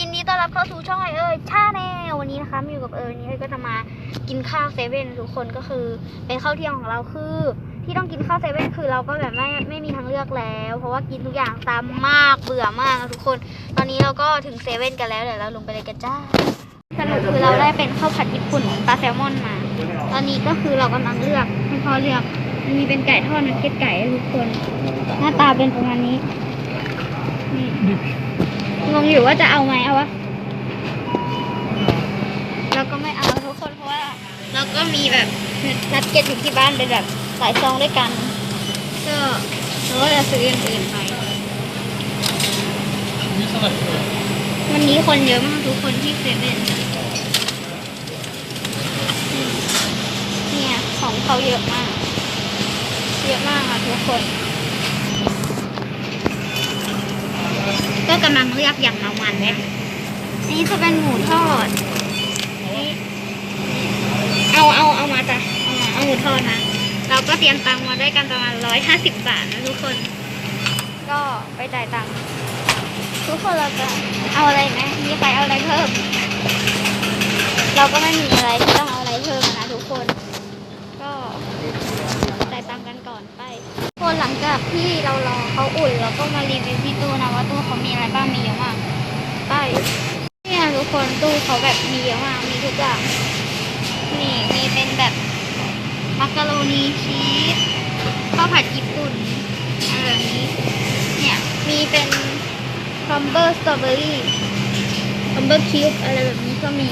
ยินดีต้อนรับเข้าสู่ช่องไอเอ้ยชาแนลวันนี้นะคะมาอยู่กับเอิญนี่เอ้ยก็จะมากินข้าวเซเว่นทุกคนก็คือเป็นข้าวเที่ยงของเราคือ ที่ต้องกินข้าวเซเว่นคือเราก็แบบไม่ไม่มีทางเลือกแล้ว เพราะว่ากินทุกอย่างซ้ำมากเบื่อมากนะทุกคน ตอนนี้เราก็ถึงเซเว่นกันแล้วเดี๋ยวเราลงไปเลยกันจ้าสรุปคือเราได้เป็นข้าวผัดญี่ปุ่นปลาแซลมอนมา ตอนนี้ก็คือเรากำลังเลือกให้พ่อเลือกมีเป็นไก่ทอดมันเก็ดไก่ทุกคน หน้าตาเป็นประมาณนี้นี่ งงอยู่ว่าจะเอาไหมเอาวะเราก็ไม่เอาทุกคนเพราะว่า เราก็มีแบบนัดเก็ตอยู่ที่บ้านเป็นแบบหลายซองด้วยกันก็เราก็จะซื้ออื่นอื่นไปวันนี้คนเยอะมากทุกคนที่เซเว่นเนี่ยของเขาเยอะมาก เยอะมากอะทุกคน ก็กำลังเลือกอย่างละวันเนี่ยนี่จะเป็นหมูทอดนี่เอาเอาเอามาจ้ะเอามาเอาหมูทอดนะ เราก็เตรียมตังค์มาด้วยกันประมาณร้อยห้าสิบบาทนะทุกคน ก็ไปจ่ายตังค์ทุกคนเราจะเอาอะไรไหมมีใครเอาอะไรเพิ่ม เราก็ไม่มีอะไรที่ต้องเอาอะไรเพิ่มนะทุกคนก็จ่าย ตังค์กันก่อนไปคนหลังจากที่เรารอเขาอุ่นเราก็มารีวิวที่ตู้นะว่าตู้เขามีอะไรบ้างมีเยอะมากไปเนี่ยทุกคนตู้เขาแบบมีเยอะมากมีทุกอย่างนี่มีเป็นแบบมักกะโรนีชีสข้าวผัดญี่ปุ่นอะไรแบบนี้เนี่ยมีเป็นคัมเบอร์สตรอเบอรี่คัมเบอร์คิวอะไรแบบนี้ก็มี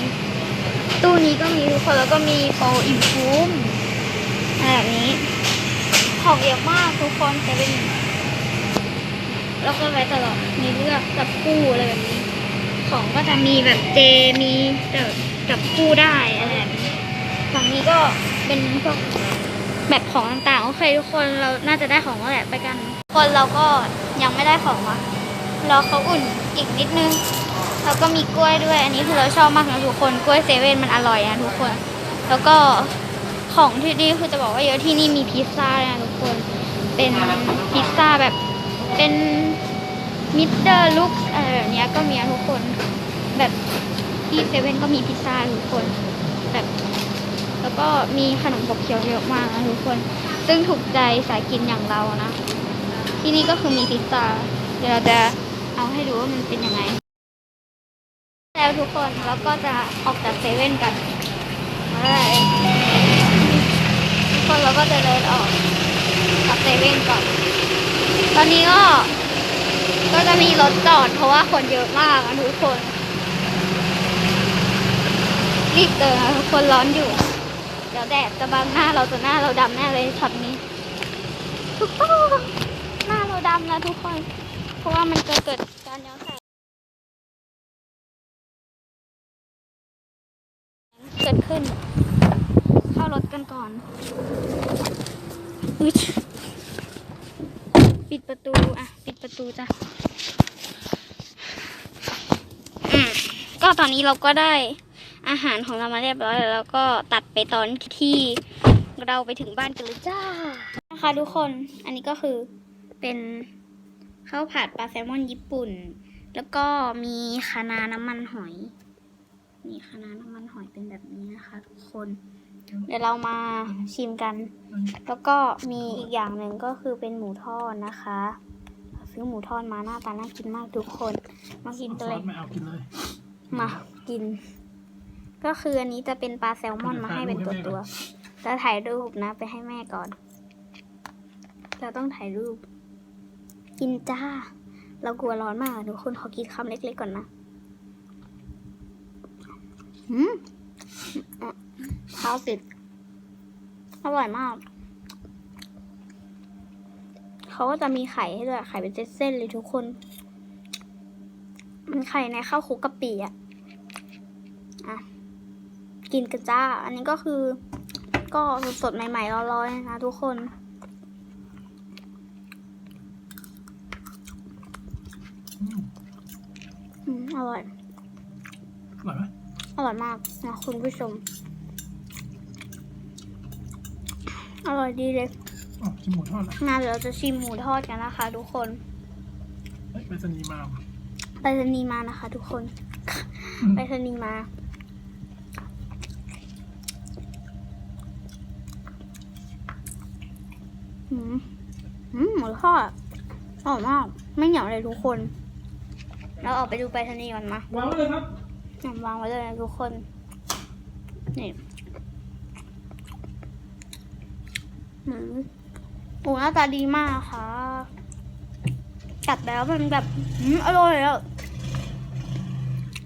ตู้นี้ก็มีทุกคนแล้วก็มีโปรอินฟูมอะไรแบบนี้ ของเยอะมากทุกคนจะเป็นแล้วก็ไว้ตลอดมีเลือกจับคู่อะไรแบบนี้ ของก็จะมีแบบเจมีจับจับคู่ได้อะไรแบบนี้ฝั่งนี้ก็เป็นพวกแบบของต่างๆโอเคทุกคนเราน่าจะได้ของแล้วแหละไปกัน คนเราก็ยังไม่ได้ของวะรอเขาอุ่นอีกนิดนึงแล้วก็มีกล้วยด้วย อันนี้คือเราชอบมากนะทุกคนกล้วยเซเว่นมันอร่อยนะทุกคน แล้วก็ ของที่นี่คือจะบอกว่าเยอะที่นี่มีพิซซ่าด้วยนะทุกคน เป็นพิซซ่าแบบเป็นมิสเตอร์ลุกอะไรแบบเนี้ยก็มีทุกคน แบบที่เซเว่นก็มีพิซซ่าทุกคนแบบแล้วก็มีขนมขบเคียวเยอะมากนะทุกคน ซึ่งถูกใจสายกินอย่างเรานะ ที่นี่ก็คือมีพิซซ่า เดี๋ยวเราจะเอาให้ดูว่ามันเป็นยังไง แล้วทุกคนเราก็จะออกจากเซเว่นกันไปทุก คนเราก็จะเดินออกจากเซเว่นก่อน ตอนนี้ก็ก็จะมีรถจอดเพราะว่าคนเยอะมากทุกคน รีบเดินทุกคนร้อนอยู่ เดี๋ยวแดดจะบังหน้าเราจนหน้าเราดำแน่เลยช็อตนี้ทุกคนหน้าเราดำนะทุกคน เพราะว่ามันจะเกิดการย้อนแสงเกิดขึ้นารถกันก่อนอุ๊ยปิดประตู อะ ปิดประตูจ้ะอืมก็ตอนนี้เราก็ได้อาหารของเรามาเรียบร้อยแล้วก็ตัดไปตอนที่เราไปถึงบ้านกันเลยจ้า นะคะทุกคน อันนี้ก็คือเป็นข้าวผัดปลาแซลมอนญี่ปุ่น แล้วก็มีคะน้าน้ำมันหอยนี่คะน้าน้ำมันหอยเป็นแบบนี้นะคะทุกคน เดี๋ยวเรามาชิมกัน แล้วก็มีอีกอย่างหนึ่งก็คือเป็นหมูทอดนะคะ ซื้อหมูทอดมาหน้าตาน่ากินมากทุกคน มากินกันเลยไม่เอากินเลย มากิน ก็คืออันนี้จะเป็นปลาแซลมอนมาให้เป็นตัวตัวๆจะถ่ายรูปนะ ไปให้แม่ก่อน เราต้องถ่ายรูป กินจ้า เรากลัวร้อนมากอะทุกคนขอกินคำเล็กๆก่อนนะหืมอะ เท้าติดอร่อยมาก เขาก็จะมีไข่ให้ด้วย ไข่เป็นเส้นๆเลยทุกคน มันไข่ในข้าวคลุกกะปิอะ อะ กินกันจ้า อันนี้ก็คือ ก็สดๆ ใหม่ๆ ร้อนๆนะคะทุกคนอืมอร่อย อร่อยไหมอร่อยมากนะคุณผู้ชม อร่อยดีเลยอ๋อชิมหมูทอดนะงานเดี๋ยวเราจะชิมหมูทอดกันนะคะ ทุกคนเฮ้ยไปสนีย์มาว่ะไปรษณีย์มานะคะ ทุกคนอืมไปรษณีย์มา อืมอืมหมูทอดอร่อยมาก ไม่เหนียวเลยทุกคน เราออกไปดูไปรษณีย์ก่อนมา วางไว้เลยครับอะวางไว้เลยนะทุกคน นี่ หมูหมูหน้าตาดีมากค่ะกัดแล้วมันแบบอืมอร่อยแล้ว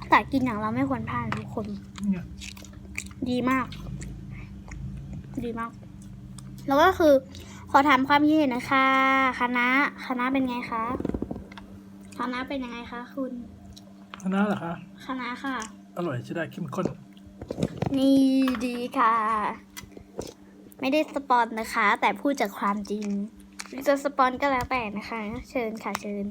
แต่กินอย่างเราไม่ควรพลาดทุกคนเนี่ยดีมาก ดีมาก แล้วก็คือ ขอถามความคิดเห็นหนะคะคณะคณะเป็นไงคะคณะเป็นยังไงคะ คุณคณะเหรอคะคณะค่ะ อร่อยใช่ได้เข้มข้น นี่ดีค่ะ ไม่ได้สปอนนะคะ แต่พูดจากความจริงจะสปอนก็แล้วแต่นะคะ เชิญค่ะเชิญ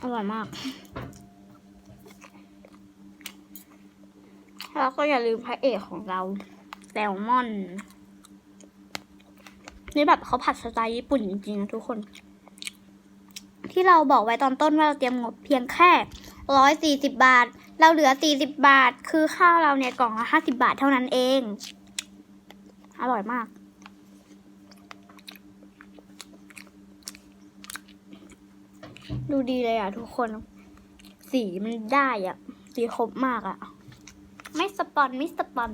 อร่อยมาก แล้วก็อย่าลืมพระเอกของเราแซลมอน นี่แบบเขาผัดสไตล์ญี่ปุ่นจริงๆนะทุกคน ที่เราบอกไว้ตอนต้นว่าเราเตรียมงบเพียงแค่ ร้อยสี่สิบบาท เราเหลือสี่สิบบาท คือข้าวเราเนี่ยกล่องละห้าสิบาทเท่านั้นเอง อร่อยมาก ดูดีเลยอะทุกคน สีมันได้อะ สีครบมากอะ ไม่สปอนไม่สปอน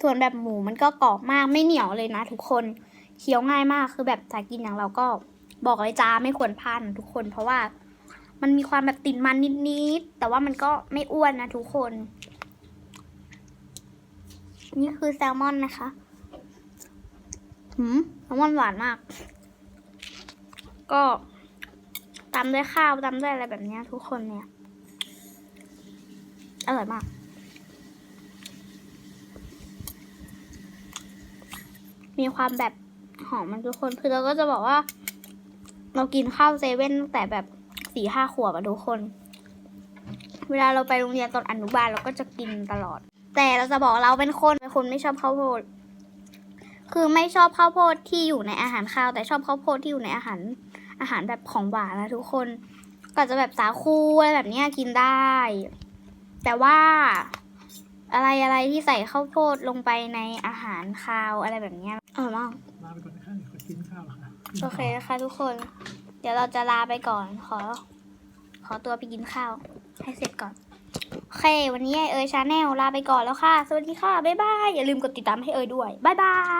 ส่วนแบบหมูมันก็กรอบมากไม่เหนียวเลยนะทุกคน เคี้ยวง่ายมากคือแบบสายกินอย่างเราก็ บอกเลยจ้าไม่ควรพลาดนทุกคนเพราะว่ามันมีความแบบติดมันนิดๆ แต่ว่ามันก็ไม่อ้วนนะทุกคน นี่คือแซลมอนนะคะหืมแซลมอนหวานมาก ก็ตามด้วยข้าวตามด้วยอะไรแบบนี้ทุกคนเนี่ย อร่อยมาก มีความแบบหอมมันทุกคน คือเราก็จะบอกว่า เรากินข้าวเซเว่นตั้งแต่แบบสี่ห้าขวบอะทุกคน เวลาเราไปโรงเรียนตอนอนุบาลเราก็จะกินตลอด แต่เราจะบอกเราเป็นคนเป็นคนไม่ชอบข้าวโพด คือไม่ชอบข้าวโพดที่อยู่ในอาหารข้าว แต่ชอบข้าวโพดที่อยู่ในอาหารอาหารแบบของหวานนะทุกคน ก็จะแบบสาคูอะไรแบบนี้กินได้ แต่ว่าอะไรอะไรที่ใส่ข้าวโพดลงไปในอาหารคาวอะไรแบบนี้ อร่อยมากลาไปก่อนนะคะเดี๋ยวขอกินข้าวแล้วค่ะโอเคนะคะทุกคน เดี๋ยวเราจะลาไปก่อน ขอ ขอตัวไปกินข้าว ให้เสร็จก่อน โอเค วันนี้ไอเอ๋ยชาแนลลาไปก่อนแล้วค่ะ สวัสดีค่ะ บ๊ายบาย อย่าลืมกดติดตามให้เอ๋ยด้วย บ๊ายบาย